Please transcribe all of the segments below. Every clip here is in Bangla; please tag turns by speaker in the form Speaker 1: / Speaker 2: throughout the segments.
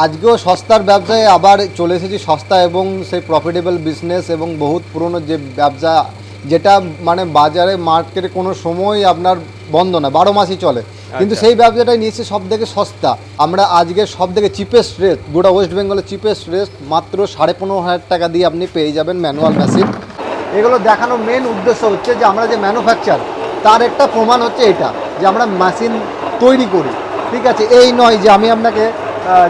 Speaker 1: আজকেও সস্তার ব্যবসায় আবার চলে এসেছি। সস্তা এবং সেই প্রফিটেবল বিজনেস এবং বহুত পুরনো যে ব্যবসা যেটা মানে বাজারে মার্কেটে কোনো সময় আপনার বন্ধ না বারো মাসই চলে। কিন্তু
Speaker 2: আচ্ছা।
Speaker 1: সেই ব্যবসাটাই নিয়েছে সব থেকে সস্তা। আমরা আজকে সব থেকে চিপেস্ট রেট গোটা ওয়েস্ট বেঙ্গলের চিপেস্ট রেট মাত্র সাড়ে পনেরো হাজার টাকা দিয়ে আপনি পেয়ে যাবেন ম্যানুয়াল মেশিন এগুলো দেখানোর মেন উদ্দেশ্য হচ্ছে যে আমরা যে ম্যানুফ্যাকচার তার একটা প্রমাণ হচ্ছে এটা যে আমরা মেশিন তৈরি করি। ঠিক আছে? এই নয় যে আমি আপনাকে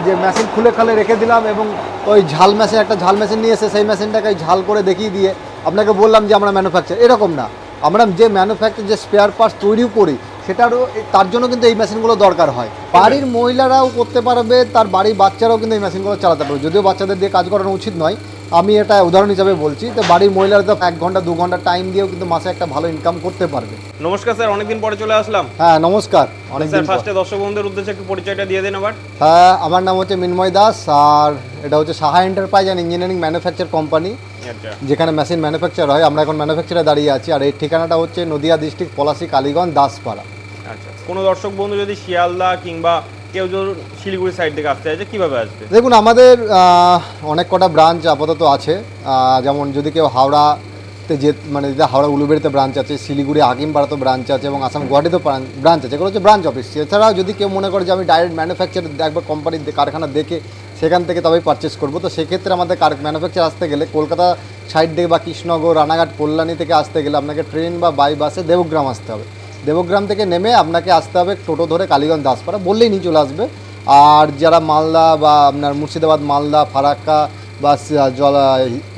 Speaker 1: যে মেশিন খুলে খালে রেখে দিলাম এবং ওই ঝাল মেশিন একটা ঝাল মেশিন নিয়ে এসে সেই মেশিনটাকে ঝাল করে দেখিয়ে দিয়ে আপনাকে বললাম যে আমরা ম্যানুফ্যাকচার এরকম না। আমরা যে ম্যানুফ্যাকচার যে স্পেয়ার পার্টস তৈরিও করি, সেটারও তার জন্য কিন্তু এই মেশিনগুলো দরকার হয়। বাড়ির মহিলারাও করতে পারবে, তার বাড়ির বাচ্চারাও কিন্তু এই মেশিনগুলো চালাতে পারবে। যদিও বাচ্চাদের দিয়ে কাজ করানো উচিত নয় আমি এটা উদাহরণ হিসাবে বলছি তো বাড়ির মহিলারা তো এক ঘণ্টা দু ঘণ্টা টাইম দিয়েও কিন্তু মাসে একটা ভালো ইনকাম করতে পারবে।
Speaker 2: নমস্কার স্যার অনেকদিন পরে চলে আসলাম।
Speaker 1: হ্যাঁ নমস্কার। অনেক
Speaker 2: স্যার ফার্স্টে দর্শক বন্ধুদের উদ্দেশ্যে একটু পরিচয়টা দিয়ে দিন আবার।
Speaker 1: হ্যাঁ আমার নাম হচ্ছে মিনময় দাস আর এটা হচ্ছে Saha enterprise and engineering manufacture company যেখানে মেশিন ম্যানুফ্যাকচার হয়। আমরা এখন ম্যানুফ্যাকচারে দাঁড়িয়ে আছি। আর এই ঠিকানাটা হচ্ছে নদিয়া ডিস্ট্রিক্ট পলাশি কালীগঞ্জ দাসপাড়া।
Speaker 2: আচ্ছা। কোনো দর্শক বন্ধু যদি শিয়ালদা কিংবা কেউ যদি শিলিগুড়ি সাইড থেকে আসতে চাইছে, কীভাবে আসবে?
Speaker 1: দেখুন, আমাদের অনেক কটা ব্রাঞ্চ আপাতত আছে। যেমন যদি কেউ হাওড়াতে যে মানে যদি হাওড়া উলুবেড়িতে ব্রাঞ্চ আছে, শিলিগুড়ি আগিমপাড়াতে ব্রাঞ্চ আছে, এবং আসাম গুয়াহাটিতেও ব্রাঞ্চ আছে। এগুলো হচ্ছে ব্রাঞ্চ অফিস এছাড়াও যদি কেউ মনে করে যে আমি ডাইরেক্ট ম্যানুফ্যাকচার একবার কোম্পানির কারখানা দেখে সেখান থেকে তবেই পারচেস করব, তো সেক্ষেত্রে আমাদের কার ম্যানুফ্যাকচার আসতে গেলে কলকাতা সাইড থেকে বা কৃষ্ণনগর, রানাঘাট, কল্যাণী থেকে আসতে গেলে আপনাকে ট্রেন বা বাই বাসে দেবগ্রাম আসতে হবে। দেবগ্রাম থেকে নেমে আপনাকে আসতে হবে টোটো ধরে কালীগঞ্জ দাসপাড়া বললেই নিয়ে চলে আসবে। আর যারা মালদা বা আপনার মুর্শিদাবাদ মালদা ফারাক্কা বা জল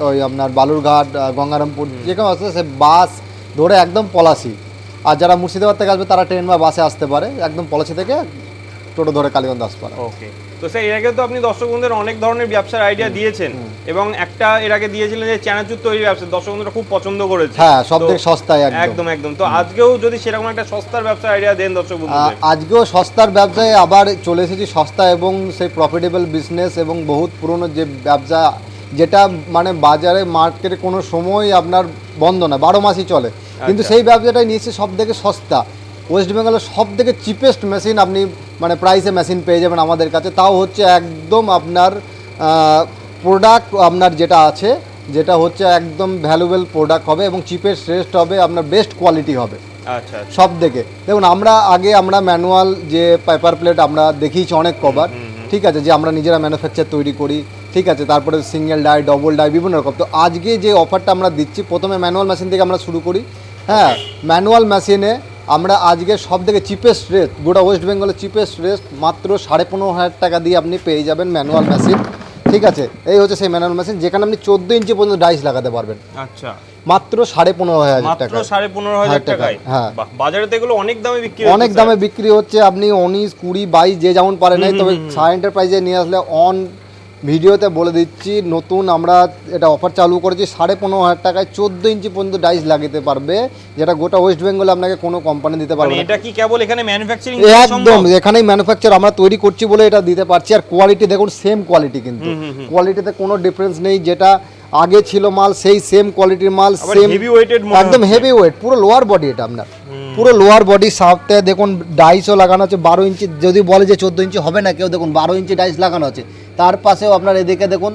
Speaker 1: ওই আপনার বালুরঘাট গঙ্গারামপুর যে কোনো আসতে সে বাস ধরে একদম পলাশি। আর যারা মুর্শিদাবাদ থেকে আসবে তারা ট্রেন বা বাসে আসতে পারে একদম পলাশি থেকে টোটো ধরে কালীগঞ্জ দাসপাড়া
Speaker 2: ওকে তো স্যার এর আগে তো আপনি দর্শক বন্ধুদের অনেক ধরনের ব্যবসার আইডিয়া দিয়েছেন এবং একটা এর আগে দিয়েছিলেন যে চানাচুর তৈরি ব্যবসা দর্শক বন্ধুরা খুব পছন্দ করেছে।
Speaker 1: হ্যাঁ সব থেকে সস্তায় একদম।
Speaker 2: একদম একদম। তো আজকেও যদি সেরকম একটা সস্তার ব্যবসার আইডিয়া দেন দর্শক বন্ধুদের
Speaker 1: আজকেও সস্তার ব্যবসায় আবার চলে এসেছি সস্তা এবং সেই প্রফিটেবল বিজনেস এবং বহুত পুরনো যে ব্যবসা যেটা মানে বাজারে মার্কেটে কোনো সময় আপনার বন্ধ না বারো মাসই চলে। কিন্তু
Speaker 2: আচ্ছা।
Speaker 1: সেই ব্যবসাটাই নিয়েছে সব থেকে সস্তা। ওয়েস্ট বেঙ্গলের সব থেকে চিপেস্ট মেশিন আপনি মানে প্রাইসে মেশিন পেয়ে যাবেন আমাদের কাছে। তাও হচ্ছে একদম আপনার প্রোডাক্ট আপনার যেটা আছে যেটা হচ্ছে একদম ভ্যালুয়েবল প্রোডাক্ট হবে এবং চিপেস্ট শ্রেষ্ঠ হবে আপনার বেস্ট কোয়ালিটি হবে।
Speaker 2: আচ্ছা আচ্ছা।
Speaker 1: সব থেকে দেখুন আমরা আগে আমরা ম্যানুয়াল যে পেপার প্লেট আমরা দেখিয়েছি অনেক কভার ঠিক আছে যে আমরা নিজেরা ম্যানুফ্যাকচার তৈরি করি ঠিক আছে তারপরে সিঙ্গেল ডাই ডবল ডাই বিভিন্ন রকম। তো আজকে যে অফারটা আমরা দিচ্ছি প্রথমে ম্যানুয়াল মেশিন থেকে আমরা শুরু করি। হ্যাঁ ম্যানুয়াল মেশিনে আমরা আজকে সব থেকে চিপেস্ট রেট গোটা ওয়েস্ট বেঙ্গলের চিপেস্ট রেট মাত্র সাড়ে পনেরো হাজার টাকা দিয়ে আপনি পেয়ে যাবেন ম্যানুয়াল মেশিন ঠিক আছে? এই হচ্ছে সেই ম্যানুয়াল মেশিন যেখানে আপনি চোদ্দ ইঞ্চি পর্যন্ত ডাইস লাগাতে পারবেন।
Speaker 2: আচ্ছা।
Speaker 1: মাত্র সাড়ে পনেরো হাজার টাকা
Speaker 2: সাড়ে পনেরো হাজার
Speaker 1: টাকায়, হ্যাঁ।
Speaker 2: বাজারে তো এগুলো অনেক দামে বিক্রি
Speaker 1: অনেক দামে বিক্রি হচ্ছে আপনি উনিশ কুড়ি বাইশ যে যেমন পারেন তবে সাহা এন্টারপ্রাইজে নিয়ে আসলে অন ভিডিওতে বলে দিচ্ছি নতুন আমরা এটা অফার চালু করেছি সাড়ে পনেরো হাজার টাকায় চোদ্দ ইঞ্চি পর্যন্ত ডাইস লাগাতে পারবে যেটা গোটা ওয়েস্ট বেঙ্গলে আপনাকে কোনো কোম্পানি দিতে পারবে
Speaker 2: মানে এটা কি কেবল এখানে ম্যানুফ্যাকচারিং
Speaker 1: একদম এখানেই ম্যানুফ্যাকচার আমরা তৈরি করছি বলে এটা দিতে পারছি আর কোয়ালিটি দেখুন সেম কোয়ালিটি কিন্তু। কোয়ালিটিতে কোনো ডিফারেন্স নেই যেটা আগে ছিল মাল সেই সেম কোয়ালিটির মাল সেম একদম হেভি ওয়েট পুরো লোয়ার বডি এটা আপনার। পুরো লোয়ার বডি সাথে দেখুন ডাইসও লাগানো আছে বারো ইঞ্চি যদি বলে যে চোদ্দ ইঞ্চি হবে না কেউ দেখুন বারো ইঞ্চি ডাইস লাগানো আছে। তার পাশেও আপনার এদিকে দেখুন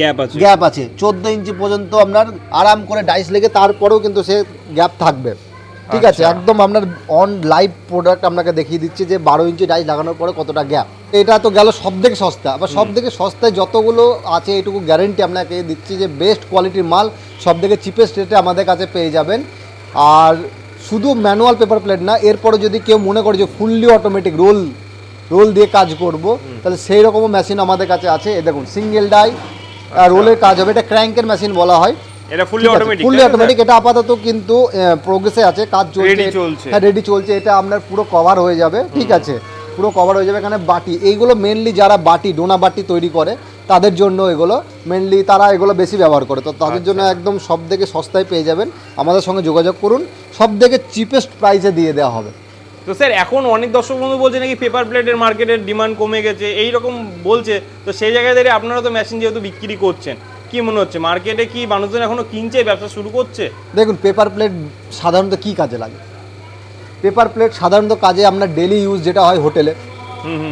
Speaker 2: গ্যাপ আছে।
Speaker 1: গ্যাপ আছে। চোদ্দ ইঞ্চি পর্যন্ত আপনার আরাম করে ডাইস লেগে তারপরেও কিন্তু সে গ্যাপ থাকবে। ঠিক আছে
Speaker 2: আচ্ছা।
Speaker 1: একদম আপনার অন লাইভ প্রোডাক্ট আপনাকে দেখিয়ে দিচ্ছে যে বারো ইঞ্চি ডাইস লাগানোর পরে কতটা গ্যাপ এটা তো গেল সব থেকে সস্তা। আবার সব থেকে সস্তায় যতগুলো আছে এটুকু গ্যারেন্টি আপনাকে দিচ্ছি যে বেস্ট কোয়ালিটির মাল সব থেকে চিপেস্ট রেটে আমাদের কাছে পেয়ে যাবেন। আর শুধু ম্যানুয়াল পেপার প্লেট না এরপরে যদি কেউ মনে করে যে ফুললি অটোমেটিক রোল রোল দিয়ে কাজ করব। তাহলে সেই রকমও মেশিন আমাদের কাছে আছে। এ দেখুন সিঙ্গেল ডাই রোলের কাজ হবে। এটা ক্র্যাঙ্কের মেশিন বলা হয়।
Speaker 2: এটা ফুললি অটোমেটিক
Speaker 1: ফুললি অটোমেটিক এটা আপাতত কিন্তু প্রোগ্রেসে আছে। কাজ চলছে। হ্যাঁ রেডি চলছে। এটা আপনার পুরো কভার হয়ে যাবে। ঠিক আছে? পুরো কভার হয়ে যাবে এখানে বাটি। এইগুলো মেনলি যারা বাটি ডোনা বাটি তৈরি করে তাদের জন্য এগুলো মেনলি তারা এগুলো বেশি ব্যবহার করে। তো তাদের জন্য
Speaker 2: আচ্ছা।
Speaker 1: একদম সব থেকে সস্তায় পেয়ে যাবেন। আমাদের সঙ্গে যোগাযোগ করুন। সব থেকে চিপেস্ট প্রাইসে দিয়ে দেওয়া হবে।
Speaker 2: তো স্যার এখন অনেক দর্শক বন্ধু বলছে নাকি পেপার প্লেটের মার্কেটের ডিমান্ড কমে গেছে এই রকম বলছে। তো সেই জায়গায় দাঁড়িয়ে আপনারা তো মেশিন যেহেতু বিক্রি করছেন কি মনে হচ্ছে? মার্কেটে কি মানুষজন এখনও কিনছে ব্যবসা শুরু করছে?
Speaker 1: দেখুন পেপার প্লেট সাধারণত কি কাজে লাগে? পেপার প্লেট সাধারণত কাজে আপনার ডেলি ইউজ যেটা হয় হোটেলে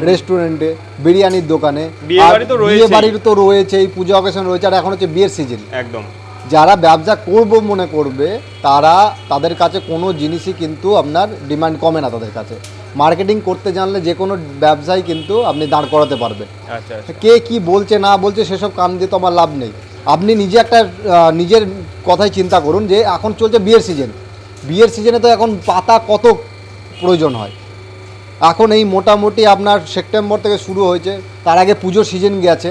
Speaker 1: রেস্টুরেন্টে বিরিয়ানির দোকানে
Speaker 2: বিয়ে বাড়ি তো রয়েছেই।
Speaker 1: বাড়ির তো রয়েছে এই পুজো অকেশন রয়েছে আর এখন হচ্ছে বিয়ের সিজন
Speaker 2: একদম।
Speaker 1: যারা ব্যবসা করব মনে করবে তারা তাদের কাছে কোনো জিনিসই কিন্তু আপনার ডিমান্ড কমে না তাদের কাছে। মার্কেটিং করতে জানলে যে কোনো ব্যবসায় কিন্তু আপনি দাঁড় করাতে পারবেন।
Speaker 2: আচ্ছা আচ্ছা।
Speaker 1: কে কি বলছে না বলছে সেসব কান দিয়ে তো আমার লাভ নেই। আপনি নিজে একটা নিজের কথাই চিন্তা করুন যে এখন চলছে বিয়ের সিজন বিয়ের সিজনে তো এখন পাতা কত প্রয়োজন হয়। এখন এই মোটামুটি আপনার সেপ্টেম্বর থেকে শুরু হয়েছে তার আগে পুজোর সিজন গেছে।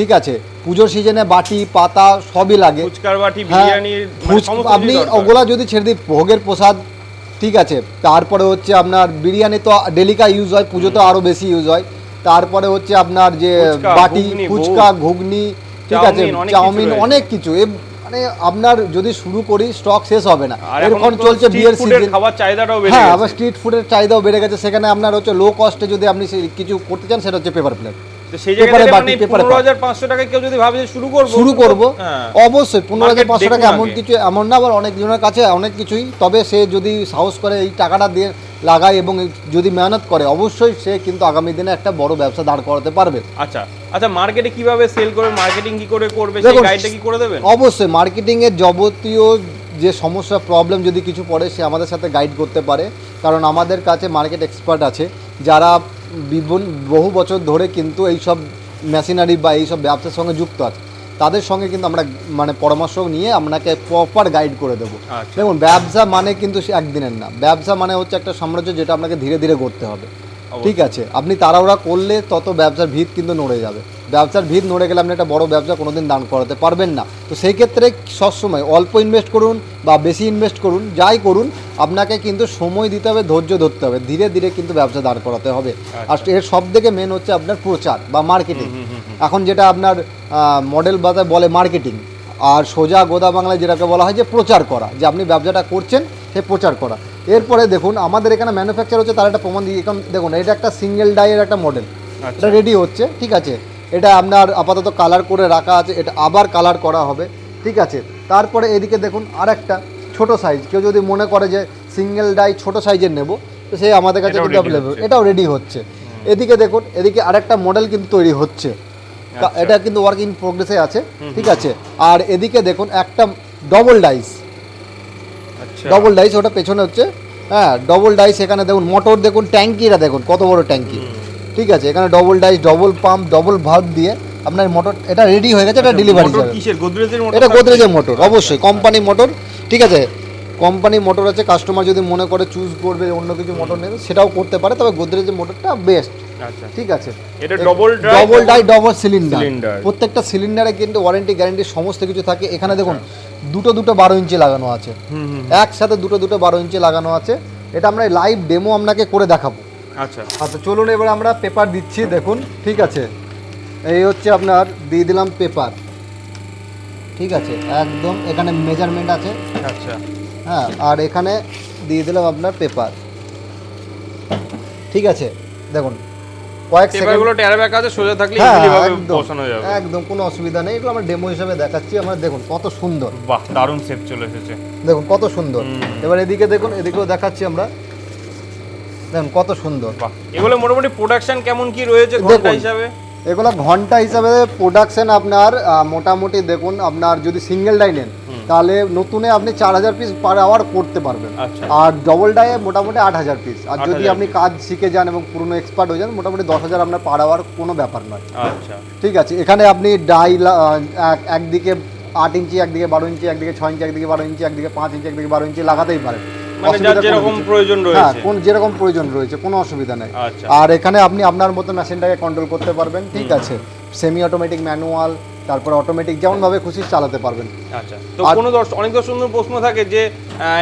Speaker 1: ঠিক আছে পুজোর সিজনে বাটি পাতা সবই লাগে।
Speaker 2: ফুচকার বাটি
Speaker 1: হ্যাঁ,
Speaker 2: মানে
Speaker 1: আপনি ওগুলা যদি ছেড়ে দিই ভোগের প্রসাদ ঠিক আছে তারপরে হচ্ছে আপনার বিরিয়ানি তো ডেলিকা ইউজ হয় পুজোতে আরও বেশি ইউজ হয় তারপরে হচ্ছে আপনার যে বাটি ফুচকা ঘুগনি ঠিক আছে
Speaker 2: চাউমিন, অনেক কিছু
Speaker 1: মানে আপনার যদি শুরু করি স্টক শেষ হবে না।
Speaker 2: আর এখন
Speaker 1: এরকম চলছে বিয়ের সিজন
Speaker 2: খাবার চাহিদাটাও বেড়ে
Speaker 1: হ্যাঁ আবার স্ট্রিট ফুডের চাহিদাও বেড়ে গেছে। সেখানে আপনার হচ্ছে লো কস্টে যদি আপনি কিছু করতে চান সেটা হচ্ছে পেপার প্লেট
Speaker 2: তো সেই
Speaker 1: পেপারে বাটি,
Speaker 2: মানে
Speaker 1: পেপারে
Speaker 2: পনেরো হাজার কেউ যদি ভাবে যে শুরু করব
Speaker 1: শুরু করব।
Speaker 2: হ্যাঁ।
Speaker 1: অবশ্যই পনেরো হাজার
Speaker 2: Market
Speaker 1: পাঁচশো টাকা এমন কিছু এমন না আবার অনেক জনের কাছে অনেক কিছুই তবে সে যদি সাহস করে এই টাকাটা দিয়ে লাগায় এবং যদি মেহনত করে অবশ্যই সে কিন্তু আগামী দিনে একটা বড় ব্যবসা দাঁড় করাতে পারবে।
Speaker 2: আচ্ছা আচ্ছা মার্কেটে কীভাবে সেল করবে মার্কেটিং কি করে করবে সেই
Speaker 1: দেখুন,
Speaker 2: গাইডটা কি করে দেবেন?
Speaker 1: অবশ্যই মার্কেটিং এর যাবতীয় যে সমস্যা প্রবলেম যদি কিছু পড়ে সে আমাদের সাথে গাইড করতে পারে। কারণ আমাদের কাছে মার্কেট এক্সপার্ট আছে যারা বহু বছর ধরে কিন্তু এই সব মেশিনারি বা এই সব ব্যবসার সঙ্গে যুক্ত আছে। তাদের সঙ্গে কিন্তু আমরা মানে পরামর্শ নিয়ে আপনাকে প্রপার গাইড করে দেবো।
Speaker 2: আচ্ছা।
Speaker 1: দেখুন ব্যবসা মানে কিন্তু সে একদিনের না। ব্যবসা মানে হচ্ছে একটা সাম্রাজ্য যেটা আপনাকে ধীরে ধীরে করতে হবে। ঠিক আছে আপনি তাড়াহুড়া করলে তত ব্যবসার ভিত কিন্তু নড়ে যাবে। ব্যবসার ভিত নড়ে গেলে আপনি একটা বড় ব্যবসা কোনোদিন দান করাতে পারবেন না। তো সেই ক্ষেত্রে সবসময় অল্প ইনভেস্ট করুন বা বেশি ইনভেস্ট করুন যাই করুন আপনাকে কিন্তু সময় দিতে হবে ধৈর্য ধরতে হবে। ধীরে ধীরে কিন্তু ব্যবসা দাঁড় করাতে হবে। আর এর সব থেকে মেন হচ্ছে আপনার প্রচার বা মার্কেটিং এখন যেটা আপনার মডেল বাজার বলে মার্কেটিং আর সোজা গোদা বাংলায় যেটাকে বলা হয় যে প্রচার করা। যে আপনি ব্যবসাটা করছেন সে প্রচার করা। এরপরে দেখুন আমাদের এখানে ম্যানুফ্যাকচার হচ্ছে তার একটা প্রমাণ দিয়ে এখন দেখুন এটা একটা সিঙ্গেল ডাইয়ের একটা মডেল
Speaker 2: আচ্ছা।
Speaker 1: এটা রেডি হচ্ছে ঠিক আছে? এটা আপনার আপাতত কালার করে রাখা আছে এটা আবার কালার করা হবে ঠিক আছে? তারপরে এদিকে দেখুন আর একটা ছোট সাইজ কেউ যদি মনে করে যে সিঙ্গেল ডাই ছোট সাইজের নেব তো সে আমাদের কাছে কিন্তু অ্যাভেলেবল এটাও রেডি হচ্ছে। এদিকে দেখুন এদিকে আরেকটা মডেল কিন্তু তৈরি হচ্ছে।
Speaker 2: আচ্ছা।
Speaker 1: এটা কিন্তু ওয়ার্ক ইন প্রোগ্রেসে আছে ঠিক আছে? আর এদিকে দেখুন একটা ডবল ডাইস ডবল ডাইস ওটা পেছনে হচ্ছে। হ্যাঁ ডবল ডাইস এখানে দেখুন মোটর দেখুন ট্যাঙ্কিটা দেখুন কত বড় ট্যাঙ্কি ঠিক আছে এখানে double dies double pump double valve দিয়ে আপনার মোটর এটা রেডি হয়ে গেছে এটা ডেলিভারি যাবে
Speaker 2: কিসের? গোদরেজের মোটর
Speaker 1: এটা গোদরেজের মোটর অবশ্যই কোম্পানি মোটর ঠিক আছে। কোম্পানি মোটর আছে কাস্টমার যদি মনে করে চুজ করবে অন্য কিছু মোটর নেবে সেটাও করতে পারে তবে গোদরেজের মোটরটা বেস্ট
Speaker 2: আচ্ছা
Speaker 1: ঠিক আছে।
Speaker 2: এটা dry,
Speaker 1: double die double cylinder প্রত্যেকটা সিলিন্ডারে কিন্তু ওয়ারেন্টি গ্যারেন্টি সমস্ত কিছু থাকে। এখানে দেখুন দুটো দুটো বারো ইঞ্চি লাগানো আছে।
Speaker 2: হুম হুম
Speaker 1: একসাথে দুটো দুটো বারো ইঞ্চি লাগানো আছে। এটা আমরা লাইভ ডেমো আপনাকে করে দেখাবো।
Speaker 2: আচ্ছা।
Speaker 1: আচ্ছা চলুন এবার আমরা পেপার দিচ্ছি দেখুন। ঠিক আছে। এই হচ্ছে আপনার দিয়ে দিলাম পেপার ঠিক আছে একদম এখানে মেজারমেন্ট আছে।
Speaker 2: আচ্ছা।
Speaker 1: হ্যাঁ আর এখানে দিয়ে দিলাম আপনার পেপার ঠিক আছে দেখুন। কয়েক সেকেন্ড
Speaker 2: পেপারগুলো ব্যাক আছে সোজা থাকলে
Speaker 1: হ্যাঁ
Speaker 2: ইজিলি ভাবে
Speaker 1: একদম
Speaker 2: বসানো যাবে।
Speaker 1: একদম কোনো অসুবিধা নেই। এগুলো আমরা ডেমো হিসাবে দেখাচ্ছি। আমরা দেখুন কত সুন্দর।
Speaker 2: বাহ দারুণ শেপ চলে এসেছে।
Speaker 1: দেখুন কত সুন্দর। এবার এদিকে দেখুন এদিকেও দেখাচ্ছি আমরা। দেখুন কত সুন্দর।
Speaker 2: বাহ এগুলো মোটামুটি প্রোডাকশন কেমন কি রয়েছে
Speaker 1: ঘণ্টা
Speaker 2: হিসাবে?
Speaker 1: এগুলো ঘণ্টা হিসাবে প্রোডাকশন আপনার মোটামুটি দেখুন আপনার যদি সিঙ্গেল ডাই নেন তাহলে নতুনে আপনি চার হাজার পিস পার আওয়ার করতে পারবেন।
Speaker 2: আচ্ছা।
Speaker 1: আর ডবল ডাইয়ে মোটামুটি আট হাজার পিস আর যদি আপনি কাজ শিখে যান এবং পুরনো এক্সপার্ট হয়ে যান মোটামুটি দশ হাজার আপনার পার আওয়ার কোনো ব্যাপার নয়।
Speaker 2: আচ্ছা।
Speaker 1: ঠিক আছে এখানে আপনি ডাই এক- একদিকে আট ইঞ্চি একদিকে বারো ইঞ্চি একদিকে ছয় ইঞ্চি একদিকে বারো ইঞ্চি একদিকে পাঁচ ইঞ্চি একদিকে বারো ইঞ্চি লাগাতেই পারেন। অসুবিধা
Speaker 2: যেরকম
Speaker 1: কিছু-
Speaker 2: প্রয়োজন
Speaker 1: হ্যাঁ
Speaker 2: রয়েছে।
Speaker 1: কোন যেরকম প্রয়োজন রয়েছে কোনো অসুবিধা নেই।
Speaker 2: আচ্ছা।
Speaker 1: আর এখানে আপনি আপনার মতো মেশিনটাকে কন্ট্রোল করতে পারবেন ঠিক আছে? সেমি অটোমেটিক ম্যানুয়াল তারপর অটোমেটিক যেমনভাবে খুশি চালাতে পারবেন।
Speaker 2: আচ্ছা তো কোনো দর্শক অনেক দর্শকের প্রশ্ন থাকে যে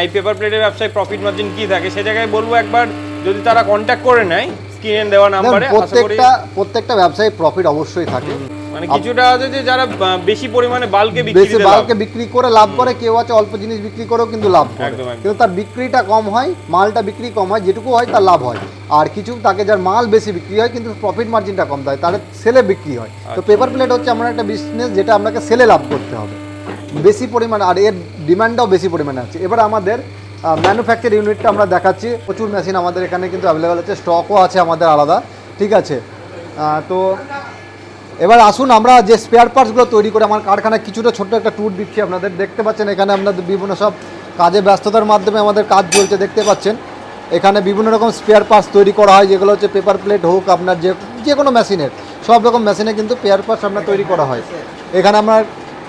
Speaker 2: এই পেপার প্লেটের ব্যবসায় প্রফিট মার্জিন কি থাকে? সে জায়গায় বলব একবার যদি তারা কন্ট্যাক্ট করে নেয় স্ক্রিনে দেওয়া নাম্বারে
Speaker 1: প্রত্যেকটা প্রত্যেকটা ব্যবসায়ী প্রফিট অবশ্যই থাকে।
Speaker 2: মানে কিছুটা আছে যে যারা বেশি পরিমাণে বালকে বিক্রি
Speaker 1: বেশি বালকে বিক্রি করে লাভ করে কেউ আছে অল্প জিনিস বিক্রি করেও কিন্তু লাভ করে। কিন্তু তার বিক্রিটা কম হয় মালটা বিক্রি কম হয় যেটুকু হয় তার লাভ হয়। আর কিছু তাকে যার মাল বেশি বিক্রি হয় কিন্তু প্রফিট মার্জিনটা কম দেয় তাহলে সেলে বিক্রি হয়। তো
Speaker 2: আচ্ছা।
Speaker 1: পেপার প্লেট হচ্ছে এমন একটা বিজনেস যেটা আপনাকে সেলে লাভ করতে হবে। বেশি পরিমাণ আর এর ডিমান্ডটাও বেশি পরিমাণে আছে। এবার আমাদের ম্যানুফ্যাকচার ইউনিটটা আমরা দেখাচ্ছি। প্রচুর মেশিন আমাদের এখানে কিন্তু অ্যাভেলেবেল আছে স্টকও আছে আমাদের আলাদা। ঠিক আছে? তো এবার আসুন, আমরা যে স্পেয়ার পার্টসগুলো তৈরি করে আমার কারখানায় কিছুটা ছোট্ট একটা ট্যুর দিচ্ছি। আপনাদের দেখতে পাচ্ছেন, এখানে আপনাদের বিভিন্ন সব কাজে ব্যস্ততার মাধ্যমে আমাদের কাজ চলছে, দেখতে পাচ্ছেন। এখানে বিভিন্ন রকম স্পেয়ার পার্টস তৈরি করা হয়, যেগুলো হচ্ছে পেপার প্লেট হোক, আপনার যে যে কোনো মেশিনের, সব রকম মেশিনে কিন্তু পেয়ার পার্টস আপনার তৈরি করা হয়। এখানে আপনার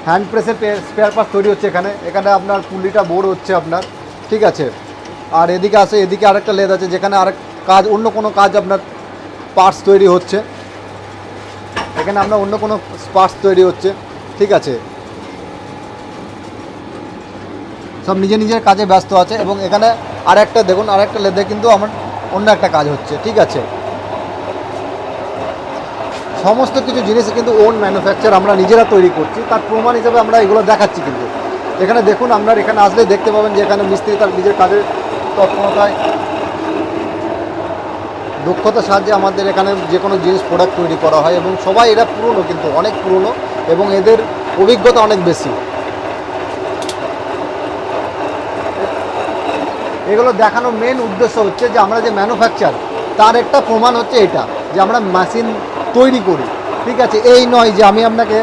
Speaker 1: হ্যান্ড প্রেসের স্পেয়ার পার্টস তৈরি হচ্ছে এখানে। এখানে আপনার পুলিটা বোর্ড হচ্ছে আপনার, ঠিক আছে? আর এদিকে আছে, এদিকে আরেকটা লেদ আছে, যেখানে আরেক কাজ, অন্য কোনো কাজ আপনার পার্টস তৈরি হচ্ছে। এখানে আমরা অন্য কোনো পার্টস তৈরি হচ্ছে। ঠিক আছে। সব নিজে নিজের কাজে ব্যস্ত আছে এবং এখানে আরেকটা দেখুন, আরেকটা লেদে কিন্তু আমার অন্য একটা কাজ হচ্ছে। ঠিক আছে। সমস্ত কিছু জিনিস কিন্তু ওন ম্যানুফ্যাকচার আমরা নিজেরা তৈরি করছি। তার প্রমাণ হিসাবে আমরা এগুলো দেখাচ্ছি কিন্তু। এখানে দেখুন, আপনার এখানে আসলে দেখতে পাবেন যে এখানে মিস্ত্রি তার নিজের কাজের তৎপরতায় দক্ষতার সাহায্যে আমাদের এখানে যে কোনো জিনিস প্রোডাক্ট তৈরি করা হয় এবং সবাই এরা পুরনো কিন্তু, অনেক পুরনো এবং এদের অভিজ্ঞতা অনেক বেশি। এগুলো দেখানোর মেন উদ্দেশ্য হচ্ছে যে আমরা যে ম্যানুফ্যাকচার তার একটা প্রমাণ হচ্ছে এটা, যে আমরা মেশিন তৈরি করি। ঠিক আছে? এই নয় যে আমি আপনাকে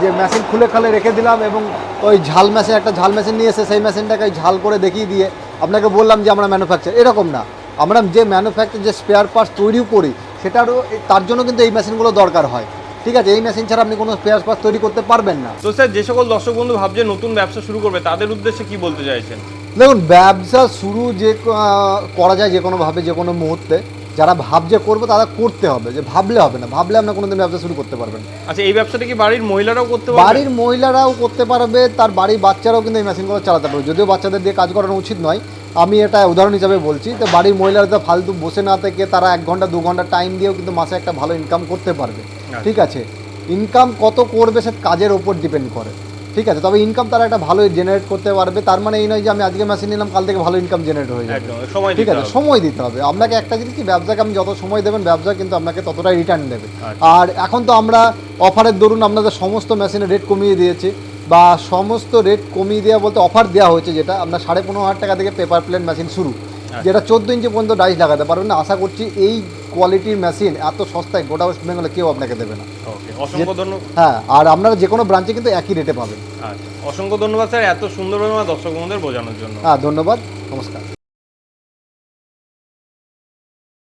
Speaker 1: যে মেশিন খুলে খালে রেখে দিলাম এবং ওই ঝাল মেশিন একটা ঝাল মেশিন নিয়ে এসে সেই মেশিনটাকে ঝাল করে দেখিয়ে দিয়ে আপনাকে বললাম যে আমরা ম্যানুফ্যাকচার এরকম না। আমরা যে ম্যানুফ্যাকচার যে স্পেয়ার পার্টস তৈরিও করি সেটারও তার জন্য কিন্তু এই মেশিনগুলো দরকার হয়। ঠিক আছে এই মেশিন ছাড়া আপনি কোনো স্পেয়ার পার্টস তৈরি করতে পারবেন না।
Speaker 2: তো স্যার যে সকল দর্শক বন্ধু ভাবছে নতুন ব্যবসা শুরু করবে তাদের উদ্দেশ্যে কি বলতে চাইছেন?
Speaker 1: দেখুন ব্যবসা শুরু যে করা যায় যে কোনোভাবে যে কোনো মুহূর্তে। যারা ভাবছে করব তারা করতে হবে যে ভাবলে হবে না। ভাবলে আপনার কোনোদিন ব্যবসা শুরু করতে পারবেন
Speaker 2: আচ্ছা এই ব্যবসাটা কি বাড়ির মহিলারাও করতে পারবে?
Speaker 1: বাড়ির মহিলারাও করতে পারবে তার বাড়ির বাচ্চারাও কিন্তু এই মেশিনগুলো চালাতে পারবে। যদিও বাচ্চাদের দিয়ে কাজ করানো উচিত নয় আমি এটা উদাহরণ হিসাবে বলছি তো বাড়ির মহিলারা তো ফালতু বসে না থেকে তারা এক ঘণ্টা দু ঘণ্টা টাইম দিয়েও কিন্তু মাসে একটা ভালো ইনকাম করতে পারবে। ঠিক আছে? ইনকাম কত করবে সে কাজের ওপর ডিপেন্ড করে। ঠিক আছে তবে ইনকাম তারা একটা ভালো জেনারেট করতে পারবে। তার মানে এই নয় যে আমি আজকে মেশিন নিলাম কাল থেকে ভালো ইনকাম জেনারেট হয়ে যাবে।
Speaker 2: সময়
Speaker 1: ঠিক আছে সময় দিতে হবে। আপনাকে একটা জিনিস কি ব্যবসাকে আপনি যত সময় দেবেন ব্যবসা কিন্তু আপনাকে ততটাই রিটার্ন দেবে।
Speaker 2: আচ্ছা।
Speaker 1: আর এখন তো আমরা অফারের দরুন আপনাদের সমস্ত মেশিনের রেট কমিয়ে দিয়েছি। বা সমস্ত রেট কমিয়ে দেওয়া বলতে অফার দেওয়া হয়েছে যেটা আপনার সাড়ে পনেরো হাজার টাকা থেকে পেপার প্লেন মেশিন শুরু। যেটা চোদ্দ ইঞ্চি পর্যন্ত ডাইস লাগাতে পারবেন না। আশা করছি এই কোয়ালিটির মেশিন এত সস্তায় গোটা ওয়েস্ট বেঙ্গলে কেউ আপনাকে দেবে না।
Speaker 2: ওকে অসংখ্য ধন্যবাদ।
Speaker 1: হ্যাঁ আর আপনারা যে কোনো ব্রাঞ্চে কিন্তু একই রেটে পাবেন।
Speaker 2: আচ্ছা অসংখ্য ধন্যবাদ স্যার এত সুন্দরভাবে আমার দর্শক বন্ধুদের বোঝানোর জন্য।
Speaker 1: হ্যাঁ ধন্যবাদ নমস্কার।